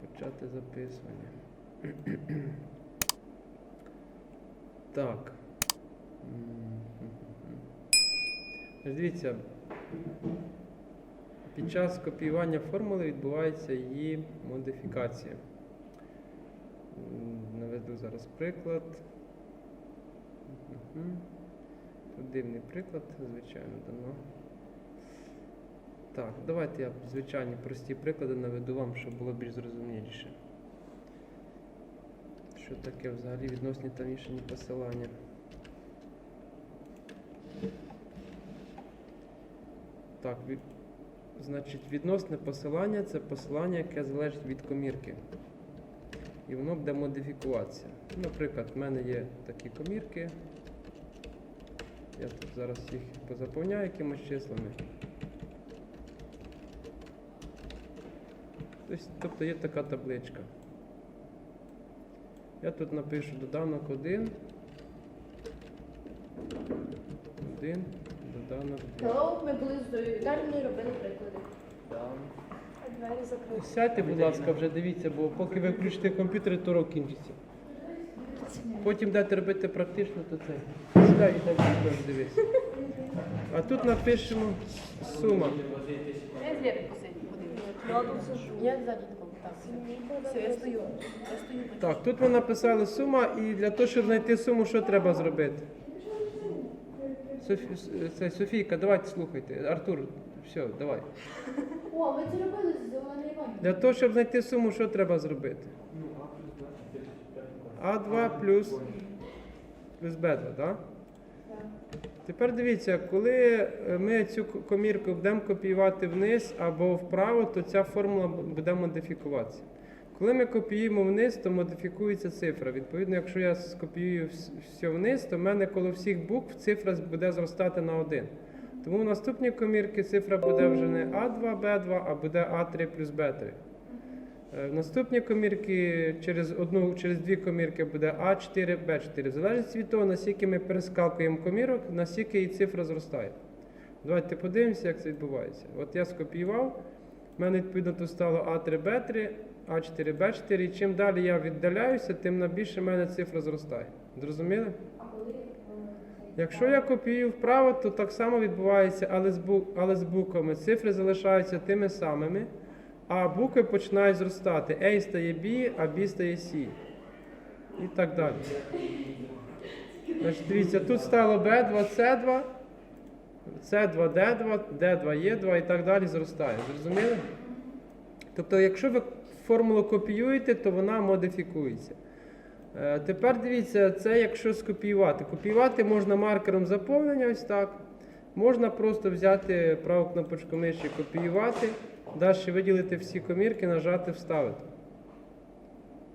Почати записування. Так. Дивіться, під час копіювання формули відбувається її модифікація. Наведу зараз приклад. Тут дивний приклад, звичайно, дано. Так, давайте я звичайні прості приклади наведу вам, щоб було більш зрозуміліше. Що таке взагалі відносні та мішані посилання? Так, від, значить, відносне посилання це посилання, яке залежить від комірки. І воно буде модифікуватися. Наприклад, в мене є такі комірки. Я тут зараз їх позаповняю якимось числами. Тобто- Тобто є така табличка. Я тут напишу доданок 1. 1, доданок 2. Hello, ми були з Віталією, робили приклади. Двері закриті. Сядьте, будь ласка, вже дивіться, бо поки ви включите комп'ютер, то урок кінчиться. Потім дайте робити практично, то це. Сідай і так теж дивись. А тут напишемо сума. Я з Лєрою посидів, подивлюсь. Я тут сижу. Я ззаді такого так. Все, я стою. Я стою. Так, тут ми написали сума, і для того, щоб знайти суму, що треба зробити? Софі... Це, Софійка, давайте слухайте. Артур, все, давай. О, ми це робили з Олени Іванівною. Для того, щоб знайти суму, що треба зробити? А2 плюс, плюс Б2, так? Тепер дивіться, коли е, ми цю комірку будемо копіювати вниз або вправо, то ця формула буде модифікуватися. Коли ми копіюємо вниз, то модифікується цифра. Відповідно, якщо я скопіюю все вниз, то в мене коло всіх букв цифра буде зростати на 1. Тому в наступній комірці цифра буде вже не А2, Б2, а буде А3 плюс Б3. Е, В наступній комірці через одну, через дві комірки буде А4, Б4. В залежності від того, наскільки ми перескакуємо комірок, настільки і цифра зростає. Давайте подивимося, як це відбувається. От я скопіював, в мене відповідно тут стало А3, Б3, А4, Б4. І чим далі я віддаляюся, тим на більше в мене цифра зростає. Зрозуміли? Якщо я копіюю вправо, то так само відбувається, але з буквами. Цифри залишаються тими самими, а букви починають зростати. A стає B, а B стає C. І так далі. Значить, дивіться, тут стало B2, C2, C2, D2, D2, E2 і так далі зростає. Зрозуміли? Тобто, якщо ви формулу копіюєте, то вона модифікується. Е, Тепер дивіться, це якщо скопіювати. Копіювати можна маркером заповнення, ось так. Можна просто взяти праву кнопочку миші копіювати, далі виділити всі комірки, нажати Вставити.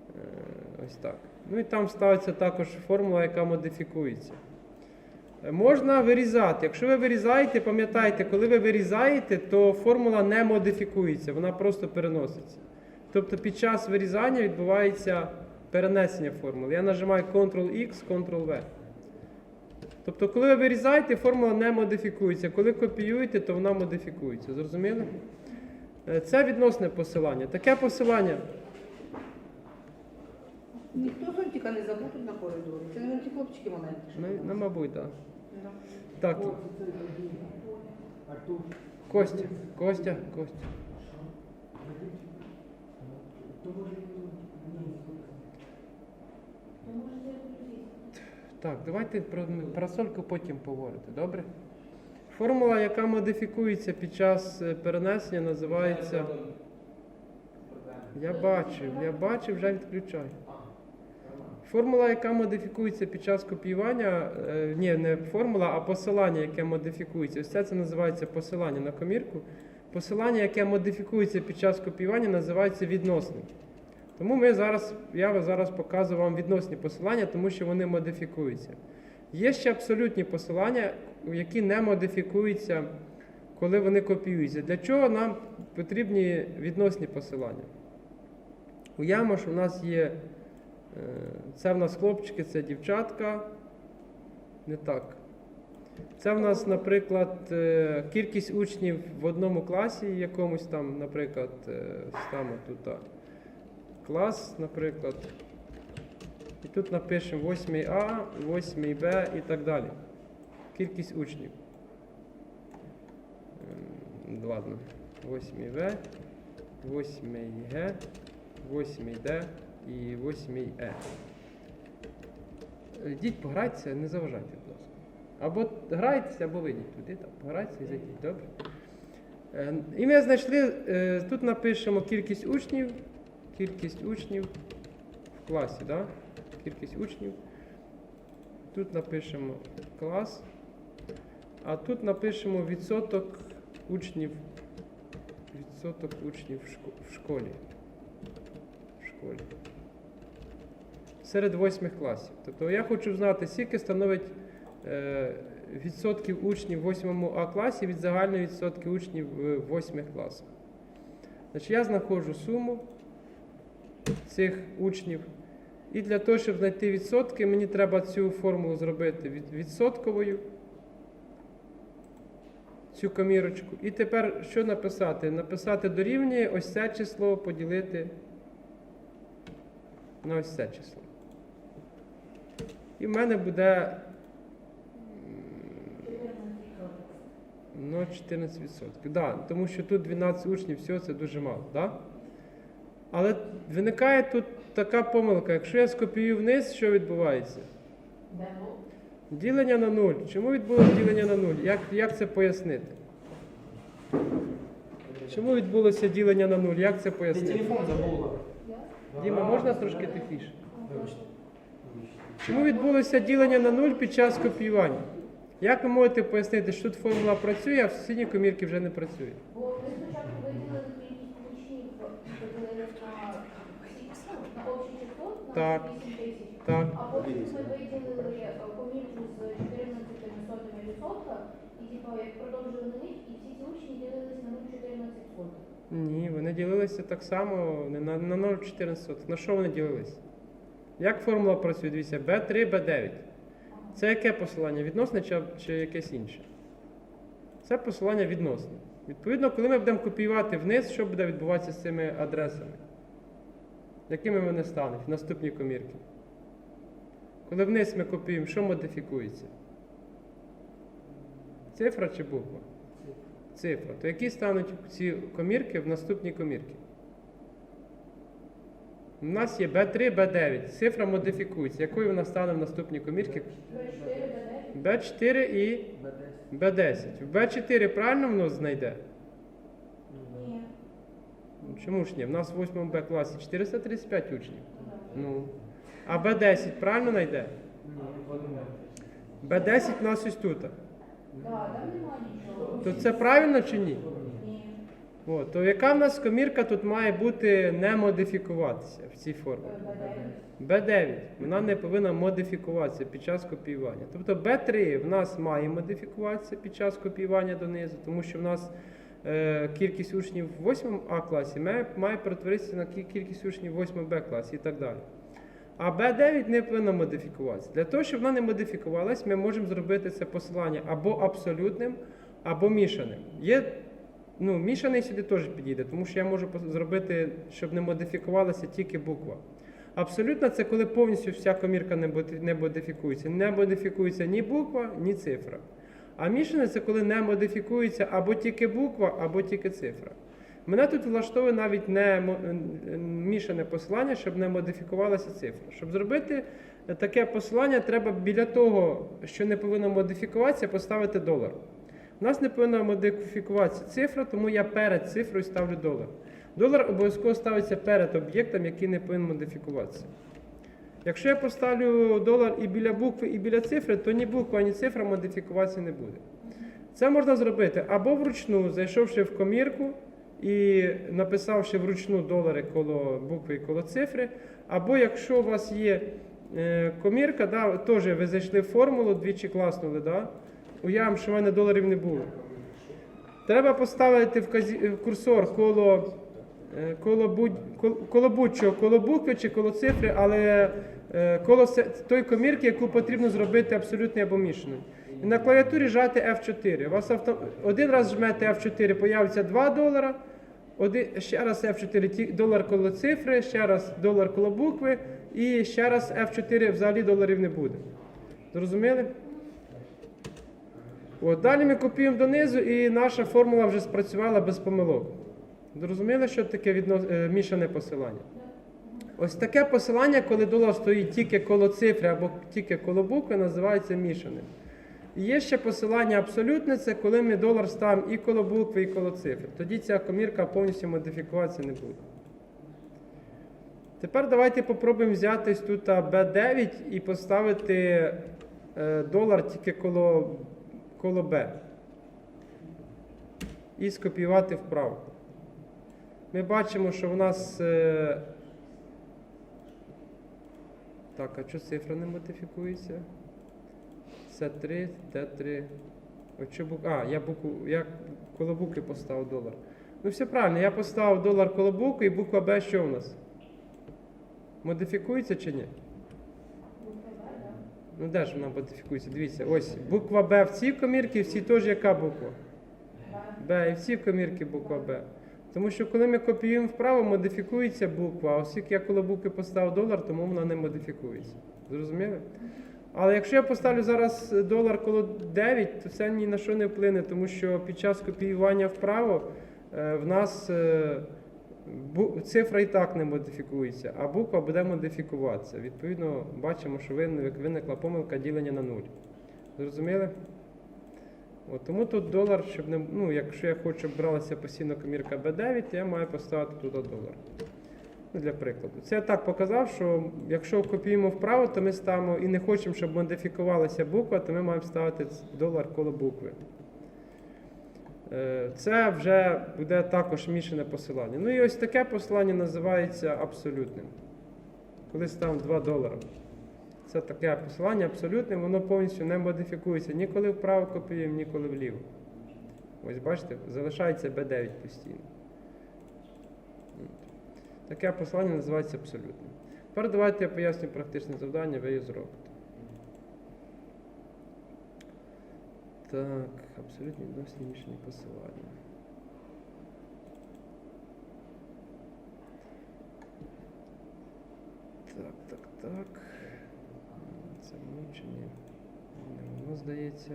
Е, Ось так. Ну і там ставиться також формула, яка модифікується. Е, Можна вирізати. Якщо ви вирізаєте, пам'ятайте, коли ви вирізаєте, то формула не модифікується, вона просто переноситься. Тобто під час вирізання відбувається перенесення формули. Я нажимаю Ctrl-X, Ctrl-V. Тобто, коли ви вирізаєте, формула не модифікується. Коли копіюєте, то вона модифікується. Зрозуміли? Е, Це відносне посилання. Таке посилання. Ніхто зонтика не забув тут на коридорі. Це не ті хлопчики маленькі. Ну, ну, мабуть, так. Да. Так. Костя, Костя, Костя. Так, давайте про парасольку потім поговорити, добре? Формула, яка модифікується під час е, перенесення, називається. Я бачив, я бачив, вже відключаю. Формула, яка модифікується під час копіювання, е, ні, не формула, а посилання, яке модифікується. Ось це, це називається посилання на комірку. Посилання, яке модифікується під час копіювання, називається відносним. Тому ми зараз, я зараз показую вам відносні посилання, тому що вони модифікуються. Є ще абсолютні посилання, які не модифікуються, коли вони копіюються. Для чого нам потрібні відносні посилання? Уявимо, що в нас є. е, Це в нас хлопчики, це дівчатка. Не так. Це в нас, наприклад, е, кількість учнів в одному класі якомусь там, наприклад, е, там тут. клас, наприклад. І тут напишемо 8А, 8Б і так далі. Кількість учнів. Ем, Ладно. 8В, 8Г, 8Д і 8Е. Йдіть, пограйтеся, не заважайте, будь ласка. Або грайтеся, або вийдіть туди, там, пограйтеся і зайдіть, добре? Е, І ми знайшли, е, тут напишемо кількість учнів, кількість учнів в класі, да? Кількість учнів. Тут напишемо клас, а тут напишемо відсоток учнів, відсоток учнів в школі. В школі. Серед восьмих класів. Тобто я хочу знати, скільки становить е, відсотків учнів в 8 А класі від загальної відсотки учнів в 8 класах. Значить, я знаходжу суму цих учнів. І для того, щоб знайти відсотки, мені треба цю формулу зробити від- відсотковою. Цю комірочку. І тепер що написати? Написати дорівнює ось це число поділити на ось це число. І в мене буде Ну, 14%. Да, тому що тут 12 учнів, всього це дуже мало. Да? Але виникає тут така помилка. Якщо я скопію вниз, що відбувається? Ділення на 0. Чому відбулося ділення на 0? Як, як це пояснити? Чому відбулося ділення на 0? Як це Ти пояснити? телефон забула. Діма, можна трошки тихіше? Чому відбулося ділення на 0 під час копіювання? Як ви можете пояснити, що тут формула працює, а в сусідній комірці вже не працює? Бо ми спочатку виділили кількість учнів, поділили на, на общий число, на Так. Так. А потім ми виділили е, помірку з 14 сотими відсотка, і типу, як продовжили на них, і всі ці учні ділились на 0,14 сотих. Ні, вони ділилися так само не на, на 0,14. На що вони ділилися? Як формула працює? Дивіться, B3, B9. Це яке посилання? Відносне чи, чи якесь інше? Це посилання відносне. Відповідно, коли ми будемо копіювати вниз, що буде відбуватися з цими адресами? Якими вони стануть в наступній комірці? Коли вниз ми копіюємо, що модифікується? Цифра чи буква? Цифра. То які стануть ці комірки в наступній комірці? У нас є B3, B9. Цифра модифікується. Якою вона стане в наступній комірці? Б4, Б9. B4 і B10. В B4 правильно воно знайде? Чому ж ні? В нас в 8 Б класі 435 учнів. Ну. А B10 правильно знайде? B10 у нас ось тут. То це правильно чи ні? О, то яка в нас комірка тут має бути не модифікуватися в цій формі? Б9. B9, вона не повинна модифікуватися під час копіювання. Тобто B3 в нас має модифікуватися під час копіювання донизу, тому що в нас е, кількість учнів в 8 А класі має, має перетворитися на кількість учнів в 8 Б класі і так далі. А B9 не повинна модифікуватися. Для того, щоб вона не модифікувалась, ми можемо зробити це посилання або абсолютним, або мішаним. Є Ну, мішаний сюди теж підійде, тому що я можу зробити, щоб не модифікувалася тільки буква. Абсолютно, це коли повністю вся комірка не модифікується. Не модифікується ні буква, ні цифра. А мішане це коли не модифікується або тільки буква, або тільки цифра. Мене тут влаштовує навіть не е, мішане посилання, щоб не модифікувалася цифра. Щоб зробити таке посилання, треба біля того, що не повинно модифікуватися, поставити долар. У нас не повинна модифікуватися цифра, тому я перед цифрою ставлю долар. Долар обов'язково ставиться перед об'єктом, який не повинен модифікуватися. Якщо я поставлю долар і біля букви, і біля цифри, то ні буква, ні цифра модифікуватися не буде. Це можна зробити або вручну, зайшовши в комірку і написавши вручну долари коло букви і коло цифри, або якщо у вас є е, комірка, да, теж ви зайшли в формулу, двічі класнули, да, уявимо, що в мене доларів не було. Треба поставити е, курсор коло, е, коло, будь, коло будь-чого, коло букви чи коло цифри, але е, коло той комірки, яку потрібно зробити абсолютною або мішаною. І на клавіатурі жати F4. У вас авто... один раз жмете F4, появиться 2 долара, Один, ще раз F4 долар коло цифри, ще раз долар коло букви і ще раз F4 взагалі доларів не буде. Зрозуміли? От, далі ми копіюємо донизу і наша формула вже спрацювала без помилок. Зрозуміли, що таке відно... е, мішане посилання? Ось таке посилання, коли долар стоїть тільки коло цифри або тільки коло букви, називається мішаним. Є ще посилання абсолютне, це коли ми долар ставимо і коло букви, і коло цифри. Тоді ця комірка повністю модифікуватися не буде. Тепер давайте попробуємо взяти тут B9 і поставити е, долар тільки коло, коло B. І скопіювати вправо. Ми бачимо, що в нас. е, Так, а що цифра не модифікується? Це 3, Т3. От що бук... А, я букву. Я коло букви поставив долар. Ну все правильно, я поставив долар коло букви і буква Б що у нас? Модифікується чи ні? Ну де ж вона модифікується? Дивіться, ось буква Б в цій комірці, в цій теж яка буква? Б, і в цій комірці буква Б. Тому що коли ми копіюємо вправо, модифікується буква, а оскільки я коло букви поставив долар, тому вона не модифікується. Зрозуміли? Але якщо я поставлю зараз долар коло 9, то це ні на що не вплине, тому що під час копіювання вправо е, в нас е, цифра і так не модифікується, а буква буде модифікуватися. Відповідно, бачимо, що виникла помилка ділення на 0. Зрозуміли? От, тому тут долар, щоб не. Ну, якщо я хочу, щоб бралася постійно комірка B9, то я маю поставити туди долар. Ну, для прикладу. Це я так показав, що якщо копіюємо вправо, то ми ставимо і не хочемо, щоб модифікувалася буква, то ми маємо ставити долар коло букви. Е, Це вже буде також мішане посилання. Ну і ось таке посилання називається абсолютним. Коли ставимо 2 долари. Це таке посилання абсолютне, воно повністю не модифікується ні коли вправо копіюємо, ні коли вліво. Ось бачите, залишається B9 постійно. Таке посилання називається абсолютним. Тепер давайте я поясню практичне завдання, ви його зробите. Так, абсолютні мішані посилання. Так, так, так. Це мучені. Не здається.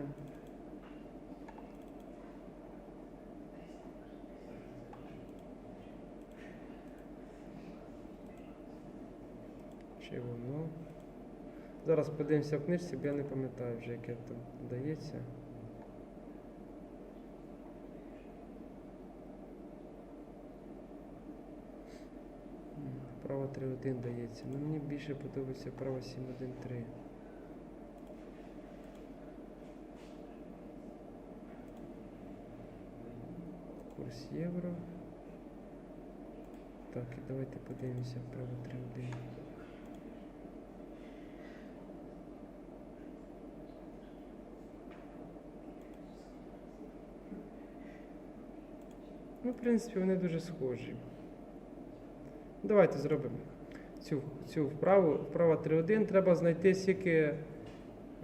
Чи воно? Зараз подивимося в книжці, бо я не пам'ятаю вже, яке там дається. Право 3.1 дається. Ну мені більше подобається право 7.1.3. Курс євро. Так, і давайте подивимося право 3.1. Ну, в принципі, вони дуже схожі. Давайте зробимо цю, цю вправу. Вправа 3.1. Треба знайти скільки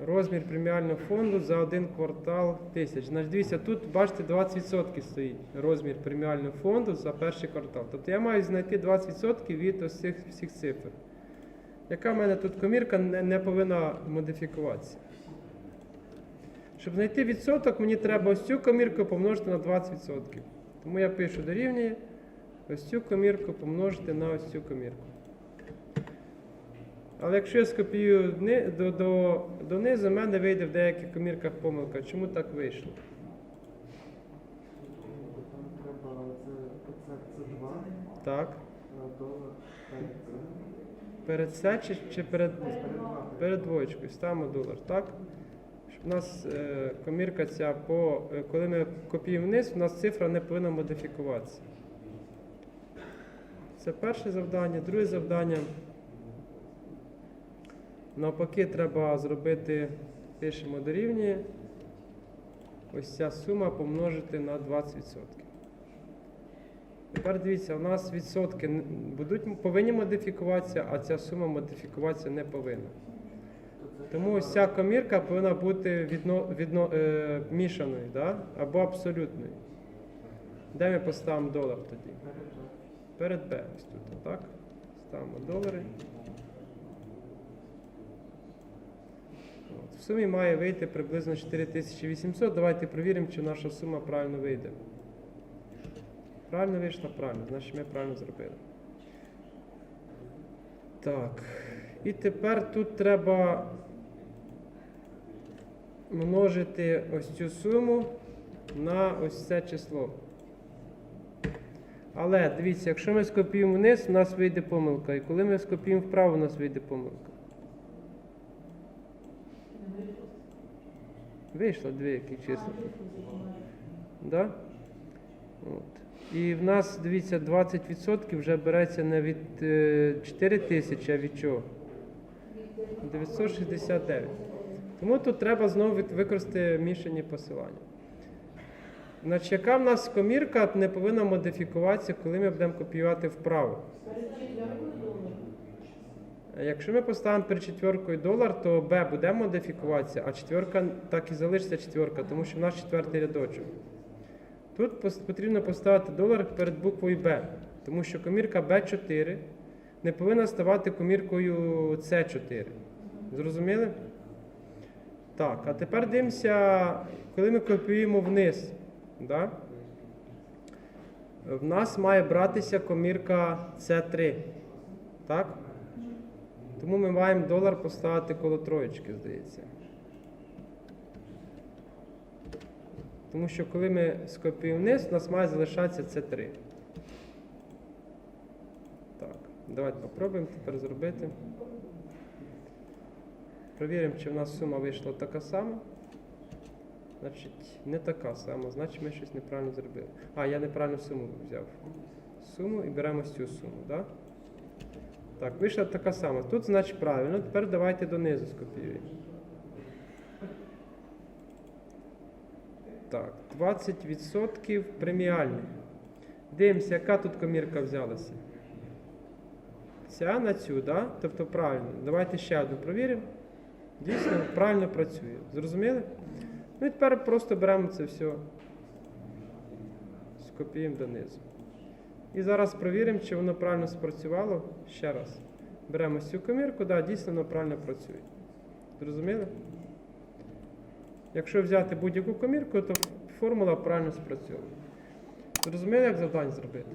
розмір преміального фонду за один квартал тисяч. Значить, дивіться, тут бачите 20% стоїть розмір преміального фонду за перший квартал. Тобто я маю знайти 20% від ось цих всіх цифр. Яка в мене тут комірка не, повинна модифікуватися. Щоб знайти відсоток, мені треба ось цю комірку помножити на 20%. Тому я пишу дорівнює ось цю комірку помножити на ось цю комірку. Але якщо я скопіюю до, до, донизу, в мене вийде в деяких комірках помилка. Чому так вийшло? Там треба Так. перед. Це чи, чи перед, Перед двоєчкою ставимо долар, так? У нас е, комірка ця по. е, коли ми копіюємо вниз, у нас цифра не повинна модифікуватися. Це перше завдання. Друге завдання. Навпаки, треба зробити, пишемо дорівнює. Ось ця сума помножити на 20%. Тепер дивіться, у нас відсотки будуть, повинні модифікуватися, а ця сума модифікуватися не повинна. Тому ось ця комірка повинна бути відно, відно, е, мішаною да? або абсолютною. Де ми поставимо долар тоді? Перед Перед Б ось тут, так? Ставимо долари. В сумі має вийти приблизно 4800. Давайте перевіримо, чи наша сума правильно вийде. Правильно вийшла? Правильно, значить ми правильно зробили. Так. І тепер тут треба множити ось цю суму на ось це число. Але дивіться, якщо ми скопіюємо вниз, у нас вийде помилка. І коли ми скопіюємо вправо, у нас вийде помилка. Вийшло дві які числа. Да? От. І в нас, дивіться, 20% вже береться не від е, 4 тисячі, а від чого? 969. Тому тут треба знову використати мішані посилання. Значить, яка в нас комірка не повинна модифікуватися, коли ми будемо копіювати вправо? Якщо ми поставимо перед четверкою долар, то Б буде модифікуватися, а четверка так і залишиться четверка, тому що в нас четвертий рядочок. Тут потрібно поставити долар перед буквою Б, тому що комірка Б4 не повинна ставати коміркою С4. Зрозуміли? Так, а тепер дивимося, коли ми копіюємо вниз. Да? В нас має братися комірка С3. Так? Тому ми маємо долар поставити коло троєчки, здається. Тому що коли ми скопіюємо вниз, у нас має залишатися С3. Так, давайте попробуємо тепер зробити. Провіримо, чи в нас сума вийшла така сама. Значить, не така сама, значить ми щось неправильно зробили. А, я неправильно суму взяв. Суму і беремо цю суму, так? Да? Так, вийшла така сама. Тут, значить, правильно. Тепер давайте донизу скопіюємо. Так, 20% преміальних. Дивимося, яка тут комірка взялася. Ця на цю, да? Тобто правильно. Давайте ще одну провіримо. Дійсно, правильно працює. Зрозуміли? Ну і тепер просто беремо це все, скопіюємо донизу. І зараз провіримо, чи воно правильно спрацювало. Ще раз. Беремо цю комірку, да, дійсно воно правильно працює. Зрозуміли? Якщо взяти будь-яку комірку, то формула правильно спрацьовує. Зрозуміли, як завдання зробити?